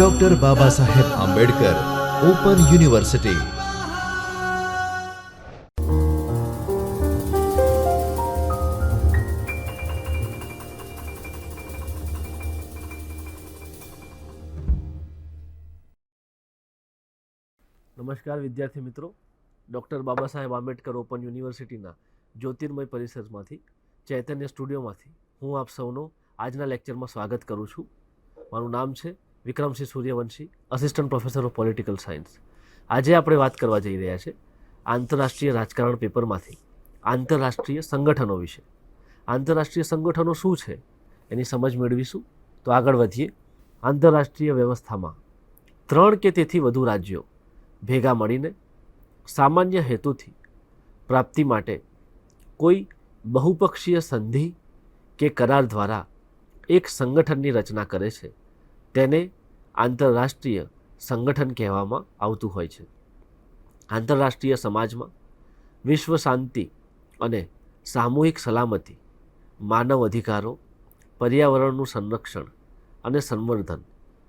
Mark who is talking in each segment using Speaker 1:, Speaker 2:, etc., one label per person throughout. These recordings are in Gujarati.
Speaker 1: Doctor Baba Saheb Ambedkar open university
Speaker 2: નમસ્કાર વિદ્યાર્થી મિત્રો. ડૉક્ટર બાબા સાહેબ આંબેડકર ઓપન યુનિવર્સિટીના જ્યોતિર્મય પરિસરમાંથી, ચૈતન્ય સ્ટુડિયોમાંથી હું આપ સૌનો આજના લેક્ચરમાં સ્વાગત કરું છું. મારું નામ છે Vikramsinh Suryavanshi assistant professor of political science આજે આપણે વાત કરવા જઈ રહ્યા છે આંતરરાષ્ટ્રીય રાજકારણ પેપરમાંથી, આંતરરાષ્ટ્રીય સંગઠનો વિશે. આંતરરાષ્ટ્રીય સંગઠનો શું છે? એની સમજ મેળવીશું. તો આગળ વધીએ. આંતરરાષ્ટ્રીય વ્યવસ્થામાં ત્રણ કે તેથી વધુ રાજ્યો ભેગા મળીને સામાન્ય હેતુથી પ્રાપ્તિ માટે કોઈ બહુપક્ષીય સંધિ કે કરાર દ્વારા એક સંગઠનની રચના કરે છે. તેને આંતરરાષ્ટ્રીય સંગઠન કહેવામાં આવતું હોય છે. આંતરરાષ્ટ્રીય સમાજમાં વિશ્વ શાંતિ અને સામૂહિક સલામતી, માનવ અધિકારો, પર્યાવરણનું સંરક્ષણ અને સંવર્ધન,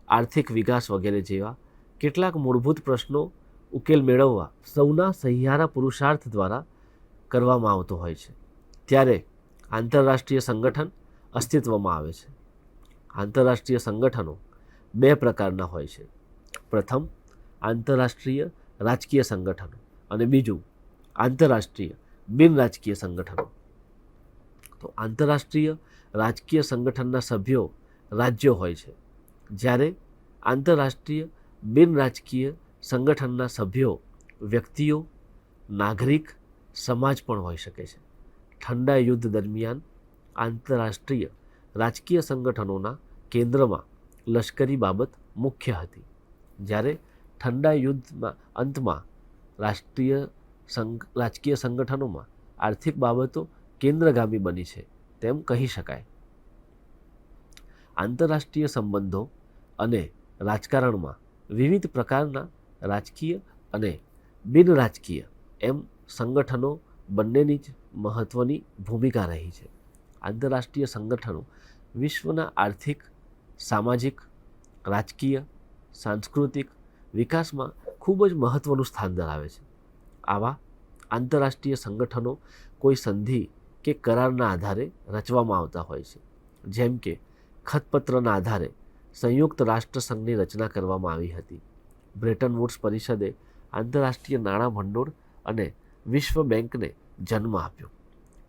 Speaker 2: આર્થિક વિકાસ વગેરે જેવા કેટલાક મૂળભૂત પ્રશ્નો ઉકેલ મેળવવા સૌના સહિયારા પુરુષાર્થ દ્વારા કરવામાં આવતો હોય છે. ત્યારે આંતરરાષ્ટ્રીય સંગઠન અસ્તિત્વમાં આવે છે. આંતરરાષ્ટ્રીય સંગઠનો બે પ્રકારના હોય છે. પ્રથમ, આંતરરાષ્ટ્રીય રાજકીય સંગઠનો અને બીજું, આંતરરાષ્ટ્રીય બિન રાજકીય સંગઠનો. તો આંતરરાષ્ટ્રીય રાજકીય સંગઠનના સભ્યો રાજ્યો હોય છે. જ્યારે આંતરરાષ્ટ્રીય બિન રાજકીય સંગઠનના સભ્યો વ્યક્તિઓ, નાગરિક, સમાજ પણ હોઈ શકે છે. ઠંડા યુદ્ધ દરમિયાન આંતરરાષ્ટ્રીય રાજકીય સંગઠનોના કેન્દ્રમાં લશ્કરી બાબત મુખ્ય હતી. જ્યારે ઠંડા યુદ્ધમાં, અંતમાં રાષ્ટ્રીય સંઘ રાજકીય સંગઠનોમાં આર્થિક બાબતો કેન્દ્રગામી બની છે, તેમ કહી શકાય. આંતરરાષ્ટ્રીય સંબંધો અને રાજકારણમાં વિવિધ પ્રકારના રાજકીય અને બિન રાજકીય એમ સંગઠનો બંનેની જ મહત્ત્વની ભૂમિકા રહી છે. આંતરરાષ્ટ્રીય સંગઠનો વિશ્વના આર્થિક સામાજિક, રાજકીય, સાંસ્કૃતિક વિકાસમાં ખૂબ જ મહત્ત્વનું સ્થાન ધરાવે છે. આવા આંતરરાષ્ટ્રીય સંગઠનો કોઈ સંધિ કે કરારના આધારે રચવામાં આવતા હોય છે. જેમ કે, ખતપત્રના આધારે સંયુક્ત રાષ્ટ્રસંઘની રચના કરવામાં આવી હતી. બ્રિટન વુડ્સ પરિષદે આંતરરાષ્ટ્રીય નાણાં ભંડોળ અને વિશ્વ બેંકને જન્મ આપ્યો.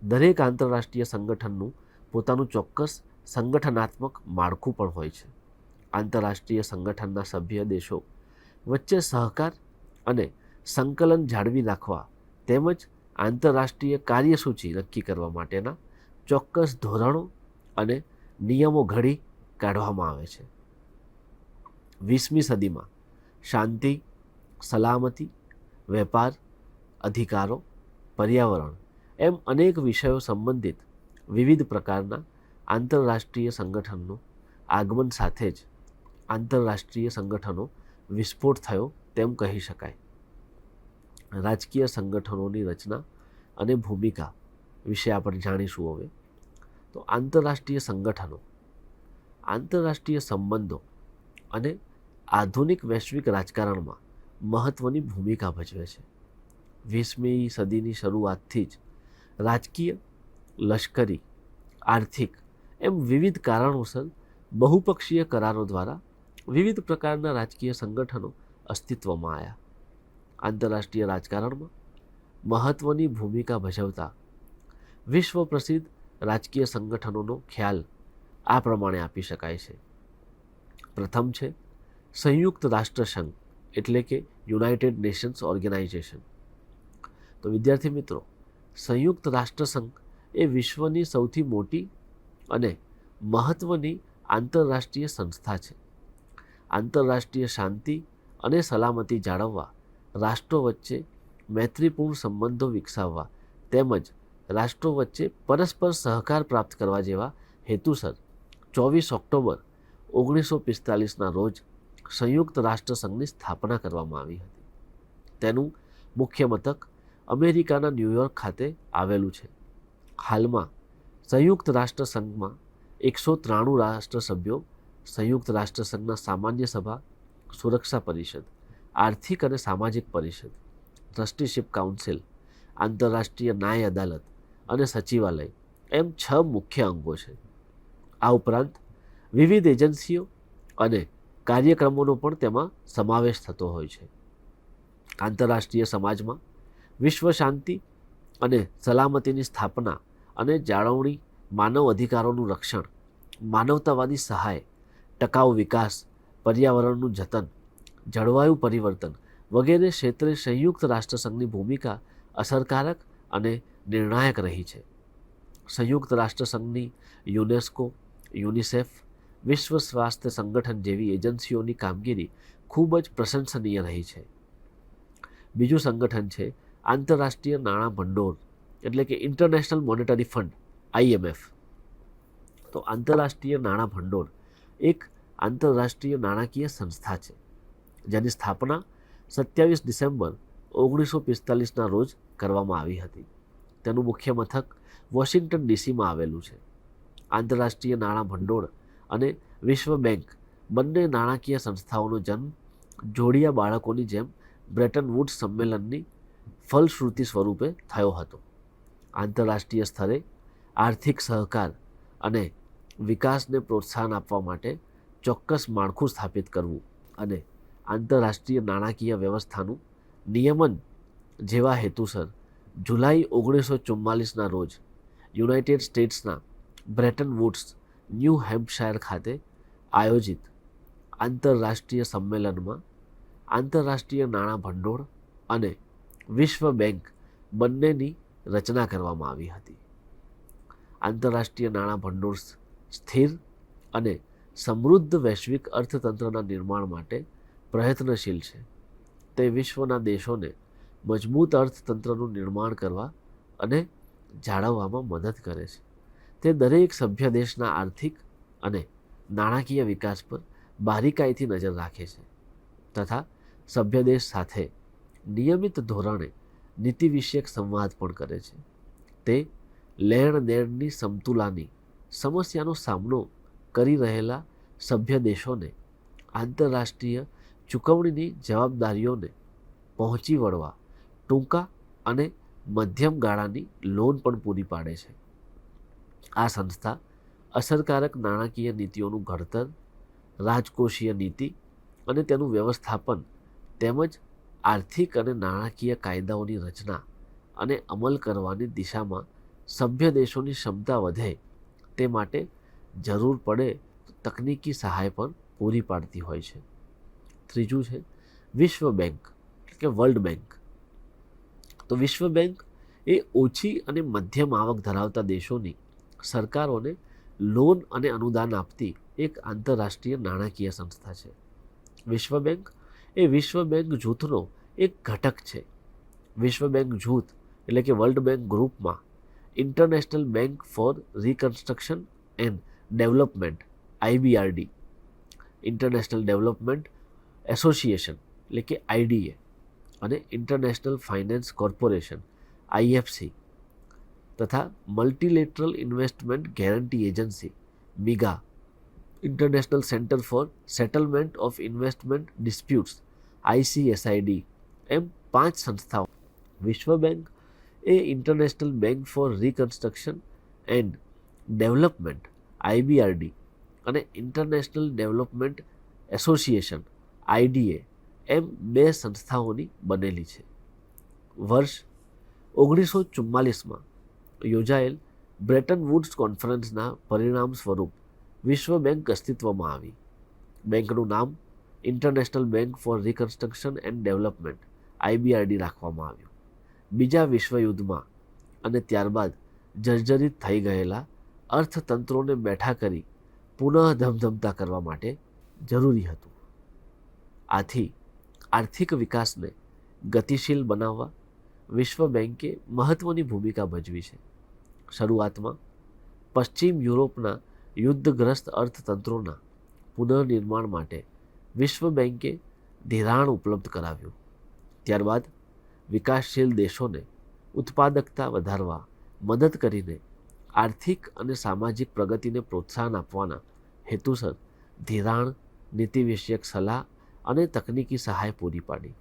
Speaker 2: દરેક આંતરરાષ્ટ્રીય સંગઠનનું પોતાનું ચોક્કસ સંગઠનાત્મક માળખું પણ હોય છે. આંતરરાષ્ટ્રીય સંગઠનના સભ્ય દેશો વચ્ચે સહકાર અને સંકલન જાળવી રાખવા તેમજ આંતરરાષ્ટ્રીય કાર્યસૂચિ નક્કી કરવા માટેના ચોક્કસ ધોરણો અને નિયમો ઘડી કાઢવામાં આવે છે. વીસમી સદીમાં શાંતિ, સલામતી, વેપાર, અધિકારો, પર્યાવરણ એમ અનેક વિષયો સંબંધિત વિવિધ પ્રકારના આંતરરાષ્ટ્રીય સંગઠનનું આગમન સાથે જ આંતરરાષ્ટ્રીય સંગઠનો વિસ્ફોટ થયો તેમ કહી શકાય. રાજકીય સંગઠનોની રચના અને ભૂમિકા વિશે આપણે જાણીશું હવે. તો આંતરરાષ્ટ્રીય સંગઠનો, આંતરરાષ્ટ્રીય સંબંધો અને આધુનિક વૈશ્વિક રાજકારણમાં મહત્ત્વની ભૂમિકા ભજવે છે. વીસમી સદીની શરૂઆતથી જ રાજકીય, લશ્કરી, આર્થિક એમ વિવિધ કારણોસર બહુપક્ષીય કરારો દ્વારા વિવિધ પ્રકારના રાજકીય સંગઠનો અસ્તિત્વમાં આવ્યા આંતરરાષ્ટ્રીય રાજકારણમાં મહત્ત્વની ભૂમિકા ભજવતા વિશ્વ પ્રસિદ્ધ રાજકીય સંગઠનોનો ખ્યાલ આ પ્રમાણે આપી શકાય છે. પ્રથમ છે સંયુક્ત રાષ્ટ્રસંઘ, એટલે કે યુનાઇટેડ નેશન્સ ઓર્ગેનાઇઝેશન. તો વિદ્યાર્થી મિત્રો, સંયુક્ત રાષ્ટ્રસંઘ એ વિશ્વની સૌથી મોટી અને મહત્ત્વની આંતરરાષ્ટ્રીય સંસ્થા છે. આંતરરાષ્ટ્રીય શાંતિ અને સલામતી જાળવવા, રાષ્ટ્રો વચ્ચે મૈત્રીપૂર્ણ સંબંધો વિકસાવવા તેમજ રાષ્ટ્રો વચ્ચે પરસ્પર સહકાર પ્રાપ્ત કરવા જેવા હેતુસર ચોવીસ ઓક્ટોબર ઓગણીસો પિસ્તાલીસના રોજ સંયુક્ત રાષ્ટ્રસંઘની સ્થાપના કરવામાં આવી હતી. તેનું મુખ્ય મથક અમેરિકાના ન્યૂયોર્ક ખાતે આવેલું છે. હાલમાં સંયુક્ત રાષ્ટ્રસંઘમાં એકસો ત્રાણું રાષ્ટ્રસભ્યો સંયુક્ત રાષ્ટ્રસંઘના સામાન્ય સભા, સુરક્ષા પરિષદ, આર્થિક અને સામાજિક પરિષદ, ટ્રસ્ટીશિપ કાઉન્સિલ, આંતરરાષ્ટ્રીય ન્યાય અદાલત અને સચિવાલય એમ છ મુખ્ય અંગો છે. આ ઉપરાંત વિવિધ એજન્સીઓ અને કાર્યક્રમોનો પણ તેમાં સમાવેશ થતો હોય છે. આંતરરાષ્ટ્રીય સમાજમાં વિશ્વ શાંતિ અને સલામતીની સ્થાપના અને જાળવણી માનવ અધિકારોનું રક્ષણ, માનવતાવાદી સહાય, ટકાઉ વિકાસ, પર્યાવરણનું જતન, જળવાયુ પરિવર્તન વગેરે ક્ષેત્રે સંયુક્ત રાષ્ટ્રસંઘની ભૂમિકા અસરકારક અને નિર્ણાયક રહી છે. સંયુક્ત રાષ્ટ્રસંઘની યુનેસ્કો, યુનિસેફ, વિશ્વ સ્વાસ્થ્ય સંગઠન જેવી એજન્સીઓની કામગીરી ખૂબ જ પ્રશંસનીય રહી છે. બીજું સંગઠન છે આંતરરાષ્ટ્રીય નાણાં ભંડોળ. એટલે કે ઇન્ટરનેશનલ મોનેટરી ફંડ આઈએમએફ તો આંતરરાષ્ટ્રીય નાણાં ભંડોળ એક આંતરરાષ્ટ્રીય નાણાકીય સંસ્થા છે, જેની સ્થાપના સત્યાવીસ ડિસેમ્બર ઓગણીસો પિસ્તાલીસના રોજ કરવામાં આવી હતી. તેનું મુખ્ય મથક વોશિંગ્ટન ડીસીમાં આવેલું છે. આંતરરાષ્ટ્રીય નાણાં ભંડોળ અને વિશ્વ બેંક બંને નાણાકીય સંસ્થાઓનો જન્મ જોડિયા બાળકોની જેમ બ્રેટન વુડ સંમેલનની ફલશ્રુતિ સ્વરૂપે થયો હતો. આંતરરાષ્ટ્રીય સ્તરે આર્થિક સહકાર અને વિકાસને પ્રોત્સાહન આપવા માટે ચોક્કસ માળખું સ્થાપિત કરવું અને આંતરરાષ્ટ્રીય નાણાકીય વ્યવસ્થાનું નિયમન જેવા હેતુસર જુલાઈ ઓગણીસો ચુમ્માલીસના રોજ યુનાઇટેડ સ્ટેટ્સના બ્રેટન વુડ્સ, ન્યૂ હેમ્પશાયર ખાતે આયોજિત આંતરરાષ્ટ્રીય સંમેલનમાં આંતરરાષ્ટ્રીય નાણાં ભંડોળ અને વિશ્વ બેંક બંનેની રચના કરવામાં આવી હતી. આંતરરાષ્ટ્રીય નાણાં ભંડોળ સ્થિર અને સમૃદ્ધ વૈશ્વિક અર્થતંત્રના નિર્માણ માટે પ્રયત્નશીલ છે. તે વિશ્વના દેશોને મજબૂત અર્થતંત્રનું નિર્માણ કરવા અને જાળવવામાં મદદ કરે છે. તે દરેક સભ્ય દેશના આર્થિક અને નાણાકીય વિકાસ પર બારીકાઈથી નજર રાખે છે તથા સભ્ય દેશ સાથે નિયમિત ધોરણે નીતિ વિષયક સંવાદ પણ કરે છે. તે લેણ દેણની સમતુલાની સમસ્યાનો સામનો કરી રહેલા સભ્ય દેશોને આંતરરાષ્ટ્રીય ચૂકવણીની જવાબદારીઓને પહોંચી વળવા ટૂંકા અને મધ્યમ ગાળાની લોન પણ પૂરી પાડે છે. આ સંસ્થા અસરકારક નાણાકીય નીતિઓનું ઘડતર, રાજકોષીય નીતિ અને તેનું વ્યવસ્થાપન તેમજ આર્થિક અને નાણાકીય કાયદાઓની રચના અને અમલ કરવાની દિશામાં સભ્ય દેશોની ક્ષમતા વધે તે માટે જરૂર પડે તો તકનીકી સહાય પણ પૂરી પાડતી હોય છે. ત્રીજું છે વિશ્વ બેંક કે વર્લ્ડ બેંક. તો વિશ્વ બેંક એ ઓછી અને મધ્યમ આવક ધરાવતા દેશોની સરકારોને લોન અને અનુદાન આપતી એક આંતરરાષ્ટ્રીય નાણાકીય સંસ્થા છે. વિશ્વ બેંક એ વિશ્વ બેંક જૂથનો એક ઘટક છે. વિશ્વ બેંક જૂથ એટલે કે વર્લ્ડ બેંક ગ્રુપમાં international bank for reconstruction and development IBRD international development association એટલે કે આઈડીએ અને ઇન્ટરનેશનલ ફાઇનાન્સ કોર્પોરેશન આઈએફસી તથા multilateral investment guarantee agency, MIGA. International centre for settlement of investment disputes ICSID એમ પાંચ સંસ્થાઓ. વિશ્વ bank A international bank for reconstruction and development IBRD અને ઇન્ટરનેશનલ ડેવલપમેન્ટ એસોસિએશન આઈડીએ એમ બે સંસ્થાઓની બનેલી છે. વર્ષ ઓગણીસો ચુમ્માલીસમાં યોજાયેલ બ્રેટન વુડ્સ કોન્ફરન્સના પરિણામ સ્વરૂપ વિશ્વ બેંક અસ્તિત્વમાં આવી. બેંકનું નામ international bank for reconstruction and development IBRD રાખવામાં આવ્યું. બીજા વિશ્વયુદ્ધમાં અને ત્યારબાદ જર્જરિત થઈ ગયેલા અર્થતંત્રોને બેઠા કરી પુનઃ ધમધમતા કરવા માટે જરૂરી હતું. આથી આર્થિક વિકાસને ગતિશીલ બનાવવા વિશ્વ બેંકે મહત્ત્વની ભૂમિકા ભજવી છે. શરૂઆતમાં પશ્ચિમ યુરોપના યુદ્ધગ્રસ્ત અર્થતંત્રોના પુનઃનિર્માણ માટે વિશ્વ બેંકે ધિરાણ ઉપલબ્ધ કરાવ્યું. ત્યારબાદ વિકાસશીલ દેશોને ઉત્પાદકતા વધારવા મદદ કરીને આર્થિક અને સામાજિક પ્રગતિને પ્રોત્સાહન આપવાના હેતુસર ધિરાણ નીતિ વિષયક સલાહ અને તકનીકી સહાય પૂરી પાડી.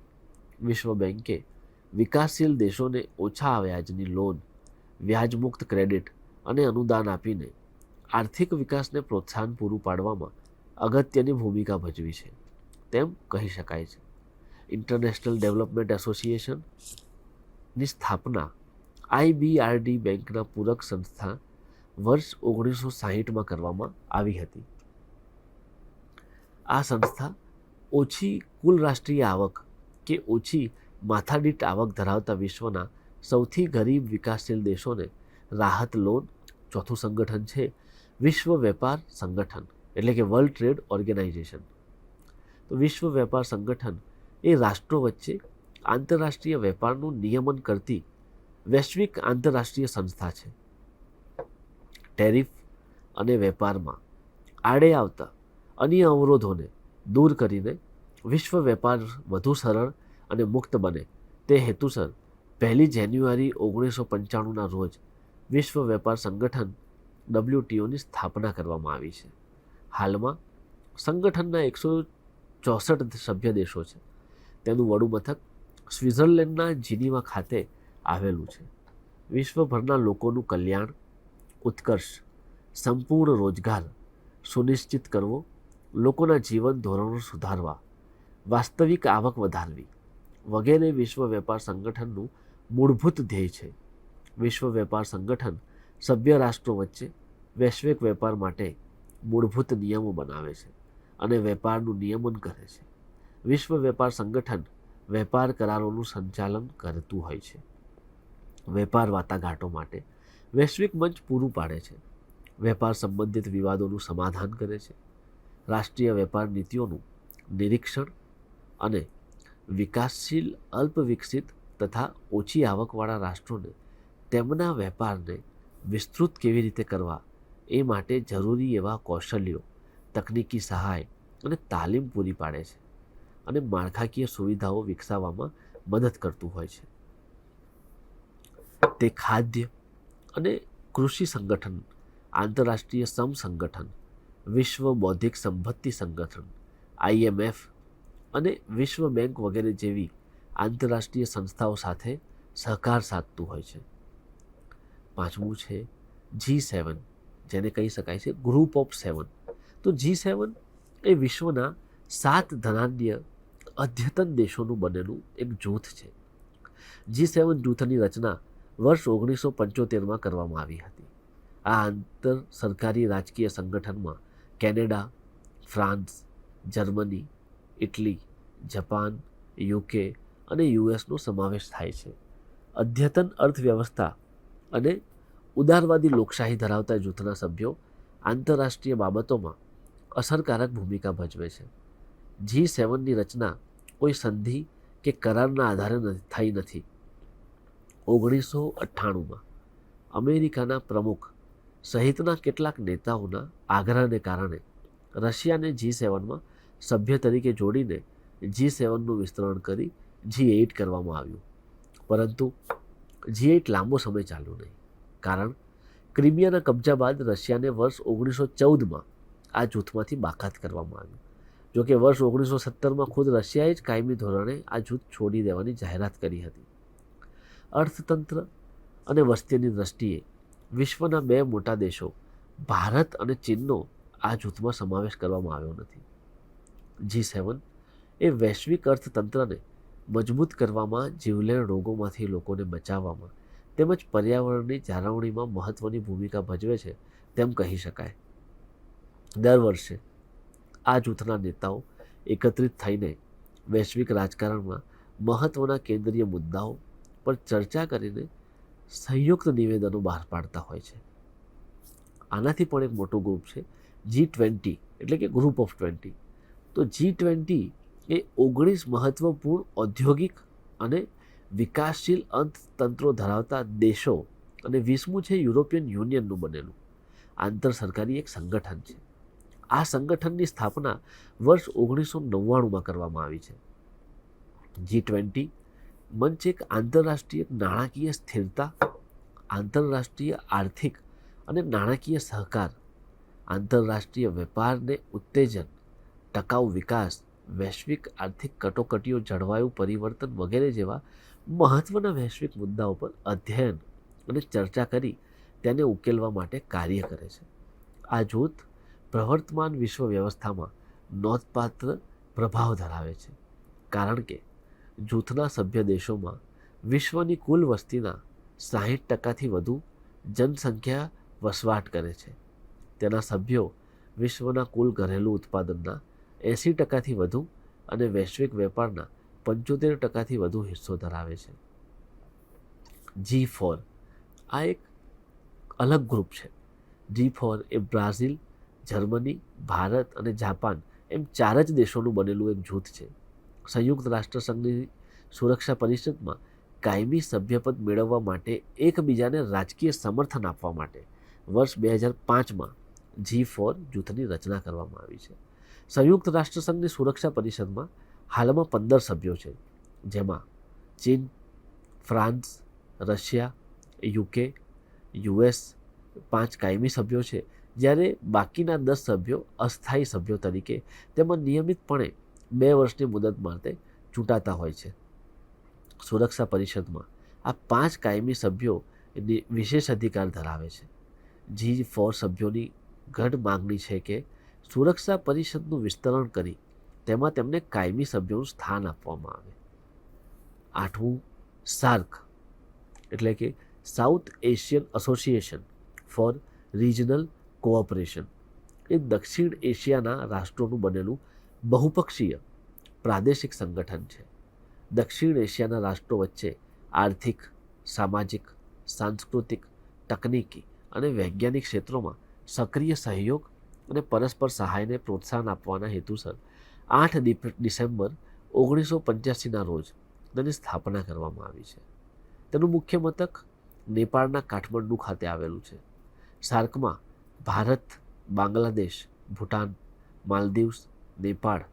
Speaker 2: વિશ્વ બેંકે વિકાસશીલ દેશોને ઓછા વ્યાજની લોન, વ્યાજમુક્ત ક્રેડિટ અને અનુદાન આપીને આર્થિક વિકાસને પ્રોત્સાહન પૂરું પાડવામાં અગત્યની ભૂમિકા ભજવી છે. તેમ કહી શકાય છે. ઇન્ટરનેશનલ ડેવલપમેન્ટ એસોસિએશનની સ્થાપના આઈબીઆરડી બેંકના પૂરક સંસ્થા વર્ષ ઓગણીસો સાહીઠમાં કરવામાં આવી હતી. આ સંસ્થા ઓછી કુલ રાષ્ટ્રીય આવક કે ઓછી માથાદીઠ આવક ધરાવતા વિશ્વના સૌથી ગરીબ વિકાસશીલ દેશોને રાહત લોન ચોથું સંગઠન છે. વિશ્વ વેપાર સંગઠન, એટલે કે વર્લ્ડ ટ્રેડ ઓર્ગેનાઇઝેશન તો વિશ્વ વેપાર સંગઠન એ રાષ્ટ્રો વચ્ચે આંતરરાષ્ટ્રીય વેપારનું નિયમન કરતી વૈશ્વિક આંતરરાષ્ટ્રીય સંસ્થા છે. ટેરિફ અને વેપારમાં આડે આવતા અન્ય અવરોધોને દૂર કરીને વિશ્વ વેપાર વધુ સરળ અને મુક્ત બને. તે હેતુસર પહેલી જાન્યુઆરી ઓગણીસો પંચાણુંના રોજ વિશ્વ વેપાર સંગઠન ડબ્લ્યુટીઓની સ્થાપના કરવામાં આવી છે. હાલમાં સંગઠનના એકસો ચોસઠ સભ્ય દેશો છે. તેનું વડું મથક સ્વિટ્ઝરલેન્ડના જીનીવા ખાતે આવેલું છે. વિશ્વભરના લોકોનું કલ્યાણ, ઉત્કર્ષ, સંપૂર્ણ રોજગાર સુનિશ્ચિત કરવો, લોકોના જીવન ધોરણો સુધારવા, વાસ્તવિક આવક વધારવી વગેરે વિશ્વ વેપાર સંગઠનનું મૂળભૂત ધ્યેય છે. વિશ્વ વેપાર સંગઠન સભ્ય રાષ્ટ્રો વચ્ચે વૈશ્વિક વેપાર માટે મૂળભૂત નિયમો બનાવે છે. અને વેપારનું નિયમન કરે છે. વિશ્વ વેપાર સંગઠન વેપાર કરારોનું સંચાલન કરતું હોય છે. વેપાર વાટાઘાટો માટે વૈશ્વિક મંચ પૂરું પાડે છે. વેપાર સંબંધિત વિવાદોનું સમાધાન કરે છે. રાષ્ટ્રીય વેપાર નીતિઓનું નિરીક્ષણ અને વિકાસશીલ અલ્પ વિકસિત તથા ઓછી આવકવાળા રાષ્ટ્રોને તેમના વેપારને વિસ્તૃત કેવી રીતે કરવા એ માટે જરૂરી એવા કૌશલ્યો તકનીકી સહાય અને તાલીમ પૂરી પાડે છે અને માળખાકીય સુવિધાઓ વિકસાવવામાં મદદ કરતું હોય છે. તે ખાદ્ય અને કૃષિ સંગઠન, આંતરરાષ્ટ્રીય સમ સંગઠન, વિશ્વ બૌદ્ધિક સંપત્તિ સંગઠન આઈએમએફ અને વિશ્વ બેંક વગેરે જેવી આંતરરાષ્ટ્રીય સંસ્થાઓ સાથે સહકાર સાધતું હોય છે. પાંચમું છે જી સેવન, જેને કહી શકાય છે ગ્રુપ ઓફ સેવન તો જી સેવન એ વિશ્વના સાત ધનાન્ય અદ્યતન દેશોનું બનેલું એક જૂથ છે. જી સેવન જૂથની રચના વર્ષ ઓગણીસો પંચોતેરમાં કરવામાં આવી હતી. આ આંતર સરકારી રાજકીય સંગઠનમાં Canada, France, Germany, Italy, Japan, UK અને યુએસનો સમાવેશ થાય છે. અદ્યતન અર્થવ્યવસ્થા અને ઉદારવાદી લોકશાહી ધરાવતા જૂથના સભ્યો આંતરરાષ્ટ્રીય બાબતોમાં અસરકારક ભૂમિકા ભજવે છે. જી સેવનની રચના કોઈ સંધિ કે કરારના આધારે થઈ નથી. ઓગણીસો અઠ્ઠાણુંમાં અમેરિકાના પ્રમુખ સહિતના કેટલાક નેતાઓના આગ્રહને કારણે રશિયાને જી સેવનમાં સભ્ય તરીકે જોડીને જી સેવનનું વિસ્તરણ કરી જી એઇટ કરવામાં આવ્યું. પરંતુ જી એઇટ લાંબો સમય ચાલ્યું નહીં. કારણ ક્રિમિયાના કબજા બાદ રશિયાને વર્ષ ઓગણીસો ચૌદમાં આ જૂથમાંથી બાકાત કરવામાં આવ્યું જોકે વર્ષ ઓગણીસો સત્તરમાં ખુદ રશિયાએ જ કાયમી ધોરણે આ જૂથ છોડી દેવાની જાહેરાત કરી હતી. અર્થતંત્ર અને વસ્તીની દ્રષ્ટિએ વિશ્વના બે મોટા દેશો, ભારત અને ચીનનો આ જૂથમાં સમાવેશ કરવામાં આવ્યો નથી. જી સેવન એ વૈશ્વિક અર્થતંત્રને મજબૂત કરવામાં જીવલેણ રોગોમાંથી લોકોને બચાવવામાં તેમજ પર્યાવરણની જાળવણીમાં મહત્ત્વની ભૂમિકા ભજવે છે તેમ કહી શકાય. દર વર્ષે આ જૂથના નેતાઓ એકત્રિત થઈને વૈશ્વિક રાજકારણમાં મહત્ત્વના કેન્દ્રીય મુદ્દાઓ પર ચર્ચા કરીને સંયુક્ત નિવેદનો બહાર પાડતા હોય છે. આનાથી પણ એક મોટું ગ્રુપ છે જી ટ્વેન્ટી એટલે કે ગ્રુપ ઓફ ટ્વેન્ટી તો જી ટ્વેન્ટી એ ઓગણીસ મહત્ત્વપૂર્ણ ઔદ્યોગિક અને વિકાસશીલ અર્થતંત્રો ધરાવતા દેશો અને વીસમું છે યુરોપિયન યુનિયનનું બનેલું. આંતર સરકારી એક સંગઠન છે. આ સંગઠનની સ્થાપના વર્ષ ઓગણીસો નવ્વાણુંમાં કરવામાં આવી છે. જી ટ્વેન્ટી, મંચ એક આંતરરાષ્ટ્રીય નાણાકીય સ્થિરતા, આંતરરાષ્ટ્રીય આર્થિક અને નાણાકીય સહકાર, આંતરરાષ્ટ્રીય વેપારને ઉત્તેજન, ટકાઉ વિકાસ, વૈશ્વિક આર્થિક કટોકટીઓ જળવાયુ પરિવર્તન વગેરે જેવા મહત્ત્વના વૈશ્વિક મુદ્દાઓ પર અધ્યયન અને ચર્ચા કરી તેને ઉકેલવા માટે કાર્ય કરે છે. આ જૂથ પ્રવર્તમાન વિશ્વ વ્યવસ્થામાં નોંધપાત્ર પ્રભાવ ધરાવે છે. કારણ કે જૂથના સભ્ય દેશોમાં વિશ્વની કુલ વસ્તીના સાહીઠ ટકાથી વધુ જનસંખ્યા વસવાટ કરે છે. તેના સભ્યો વિશ્વના કુલ ઘરેલું ઉત્પાદનના એંસી ટકાથી વધુ અને વૈશ્વિક વેપારના પંચોતેર ટકાથી વધુ હિસ્સો ધરાવે છે. જી ફોર આ એક અલગ ગ્રુપ છે. જી ફોર એ બ્રાઝિલ જર્મની, ભારત અને જાપાન એમ ચાર જ દેશોનું બનેલું એક જૂથ છે. સંયુક્ત રાષ્ટ્રસંઘની સુરક્ષા પરિષદમાં કાયમી સભ્યપદ મેળવવા માટે એકબીજાને રાજકીય સમર્થન આપવા માટે વર્ષ બે હજાર પાંચમાં જી ફોર જૂથની રચના કરવામાં આવી છે. સંયુક્ત રાષ્ટ્રસંઘની સુરક્ષા પરિષદમાં હાલમાં પંદર સભ્યો છે, જેમાં ચીન, ફ્રાન્સ, રશિયા યુકે યુએસ પાંચ કાયમી સભ્યો છે. જ્યારે બાકીના દસ સભ્યો અસ્થાયી સભ્યો તરીકે તેમાં નિયમિતપણે બે વર્ષની મુદત માટે ચૂંટાતા હોય છે. સુરક્ષા પરિષદમાં આ પાંચ કાયમી સભ્યો વિશેષ અધિકાર ધરાવે છે. જી ફોર સભ્યોની ગઢ માગણી છે કે સુરક્ષા પરિષદનું વિસ્તરણ કરી તેમાં તેમને કાયમી સભ્યોનું સ્થાન આપવામાં આવે. આઠમું, સાર્ક એટલે કે South Asian association for regional cooperation. એ દક્ષિણ એશિયાના રાષ્ટ્રોનું બનેલું બહુપક્ષીય પ્રાદેશિક સંગઠન છે. દક્ષિણ એશિયાના રાષ્ટ્રો વચ્ચે આર્થિક, સામાજિક, સાંસ્કૃતિક તકનીકી અને વૈજ્ઞાનિક ક્ષેત્રોમાં સક્રિય સહયોગ અને પરસ્પર સહાયને પ્રોત્સાહન આપવાના હેતુસર આઠ ડિસેમ્બર ઓગણીસો પંચ્યાસીના રોજ તેની સ્થાપના કરવામાં આવી છે. તેનું મુખ્ય મથક નેપાળના કાઠમંડુ ખાતે આવેલું છે. સાર્કમાં ભારત, બાંગ્લાદેશ, ભૂટાન, માલદીવ્સ, નેપાળ,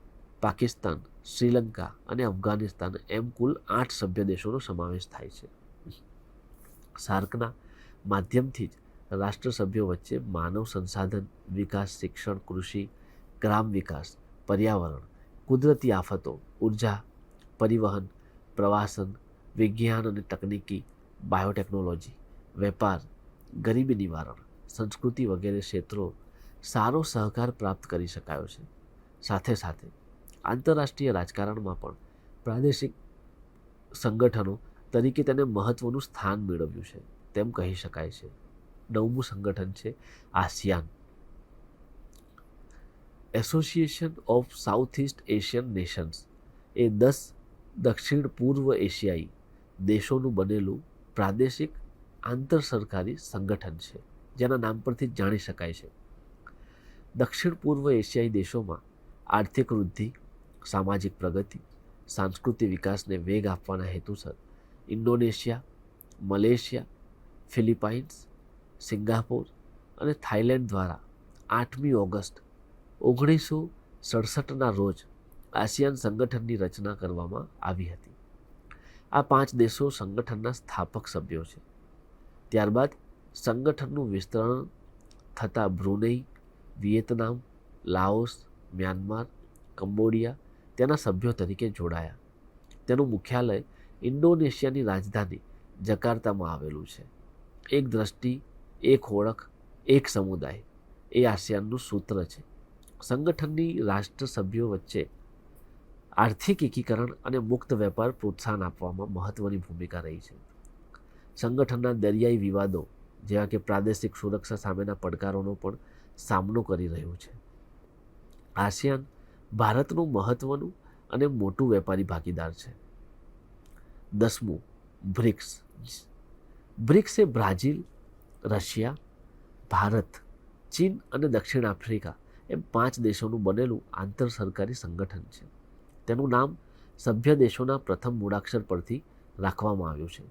Speaker 2: પાકિસ્તાન, શ્રીલંકા અને અફઘાનિસ્તાન એમ કુલ આઠ સભ્ય દેશોનો સમાવેશ થાય છે. સાર્કના માધ્યમથી જ રાષ્ટ્રસભ્યો વચ્ચે માનવ સંસાધન વિકાસ, શિક્ષણ, કૃષિ, ગ્રામ વિકાસ, પર્યાવરણ, કુદરતી આફતો, ઊર્જા, પરિવહન, પ્રવાસન, વિજ્ઞાન અને તકનીકી, બાયોટેકનોલોજી, વેપાર, ગરીબી નિવારણ સંસ્કૃતિ વગેરે ક્ષેત્રો સારો સહકાર પ્રાપ્ત કરી શકાયો છે. સાથે સાથે આંતરરાષ્ટ્રીય રાજકારણમાં પણ પ્રાદેશિક સંગઠનો તરીકે તેને મહત્ત્વનું સ્થાન મેળવ્યું છે, તેમ કહી શકાય છે. નવમું સંગઠન છે ASEAN. Association of South East Asian nations એ દસ દક્ષિણ પૂર્વ એશિયાઈ દેશોનું બનેલું પ્રાદેશિક આંતર સરકારી સંગઠન છે. જેના નામ પરથી જ જાણી શકાય છે. દક્ષિણ પૂર્વ એશિયાઈ દેશોમાં આર્થિક વૃદ્ધિ, સામાજિક પ્રગતિ, સાંસ્કૃતિક વિકાસને વેગ આપવાના હેતુસર ઇન્ડોનેશિયા, મલેશિયા, ફિલિપાઇન્સ, સિંગાપોર અને થાઇલેન્ડ દ્વારા આઠમી ઓગસ્ટ ઓગણીસો સડસઠના રોજ આસિયાન સંગઠનની રચના કરવામાં આવી હતી. આ પાંચ દેશો સંગઠનના સ્થાપક સભ્યો છે. ત્યારબાદ સંગઠનનું વિસ્તરણ થતાં Brunei, Vietnam, Laos, Myanmar, Cambodia તેના સભ્યો તરીકે જોડાયા. તેનું મુખ્યાલય ઇન્ડોનેશિયાની રાજધાની જકાર્તામાં આવેલું છે. એક દ્રષ્ટિ, એક ઓળખ, એક સમુદાય એ આસિયાનનું સૂત્ર છે. સંગઠનની રાષ્ટ્ર સભ્યો વચ્ચે આર્થિક એકીકરણ અને મુક્ત વેપાર પ્રોત્સાહન આપવામાં મહત્ત્વની ભૂમિકા રહી છે. સંગઠનના દરિયાઈ વિવાદો જેવા કે પ્રાદેશિક સુરક્ષા સામેના પડકારોનો પણ સામનો કરી રહ્યું છે. આસિયાન ભારતનું મહત્ત્વનું અને મોટું વેપારી ભાગીદાર છે. દસમું, બ્રિક્સ. બ્રિક્સ એ બ્રાઝિલ, રશિયા, ભારત, ચીન અને દક્ષિણ આફ્રિકા એમ પાંચ દેશોનું બનેલું આંતર સરકારી સંગઠન છે. તેનું નામ સભ્ય દેશોના પ્રથમ મૂળાક્ષર પરથી રાખવામાં આવ્યું છે.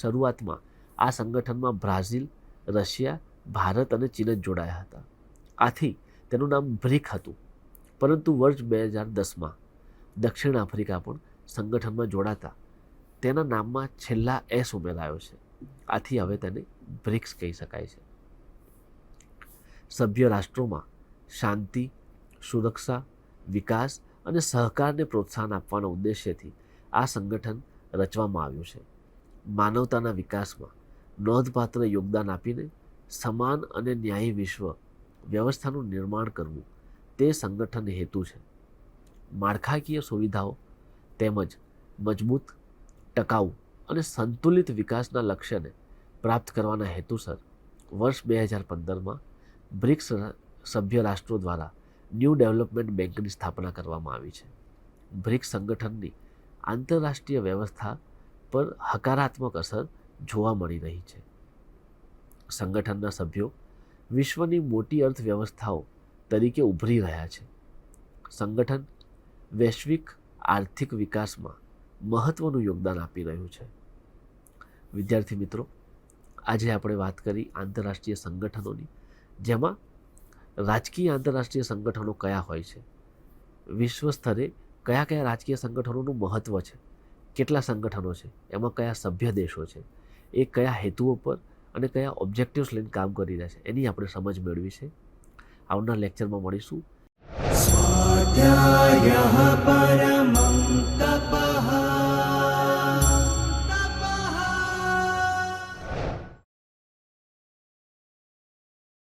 Speaker 2: શરૂઆતમાં આ સંગઠનમાં બ્રાઝિલ, રશિયા, ભારત અને ચીન જ જોડાયા હતા. આથી તેનું નામ બ્રિક હતું. પરંતુ વર્ષ બે હજાર દસમાં દક્ષિણ આફ્રિકા પણ સંગઠનમાં જોડાતા તેના નામમાં છેલ્લા એસ ઉમેરાયો છે. આથી હવે તેને બ્રિક્સ કહી શકાય છે. સભ્ય રાષ્ટ્રોમાં શાંતિ, સુરક્ષા, વિકાસ અને સહકારને પ્રોત્સાહન આપવાના ઉદ્દેશ્યથી આ સંગઠન રચવામાં આવ્યું છે. માનવતાના વિકાસમાં નોંધપાત્ર યોગદાન આપીને સમાન અને ન્યાયી વિશ્વ વ્યવસ્થાનું નિર્માણ કરવું તે સંગઠન હેતુ છે. માળખાકીય સુવિધાઓ તેમજ મજબૂત ટકાઉ અને સંતુલિત વિકાસના લક્ષ્યને પ્રાપ્ત કરવાના હેતુસર વર્ષ બે હજાર પંદરમાં બ્રિક્સ સભ્ય રાષ્ટ્રો દ્વારા ન્યૂ ડેવલપમેન્ટ બેંકની સ્થાપના કરવામાં આવી છે. બ્રિક્સ સંગઠનની આંતરરાષ્ટ્રીય વ્યવસ્થા પર હકારાત્મક અસર જોવા મળી રહી છે. સંગઠનના સભ્યો વિશ્વની મોટી અર્થવ્યવસ્થાઓ તરીકે ઉભરી રહ્યા છે. સંગઠન વૈશ્વિક આર્થિક વિકાસમાં મહત્ત્વનું યોગદાન આપી રહ્યું છે. વિદ્યાર્થી મિત્રો, આજે આપણે વાત કરી આંતરરાષ્ટ્રીય સંગઠનોની, જેમાં રાજકીય આંતરરાષ્ટ્રીય સંગઠનો કયા હોય છે. વિશ્વ સ્તરે કયા કયા રાજકીય સંગઠનોનું મહત્ત્વ છે? કેટલા સંગઠનો છે? એમાં કયા સભ્ય દેશો છે? એ કયા હેતુઓ પર અને કયા ઓબ્જેક્ટિવ્સ લઈને કામ કરી રહ્યા છે, એની આપણે સમજ મેળવી છે. આવનાર લેક્ચરમાં મળીશું.
Speaker 3: સ્વાધ્યાય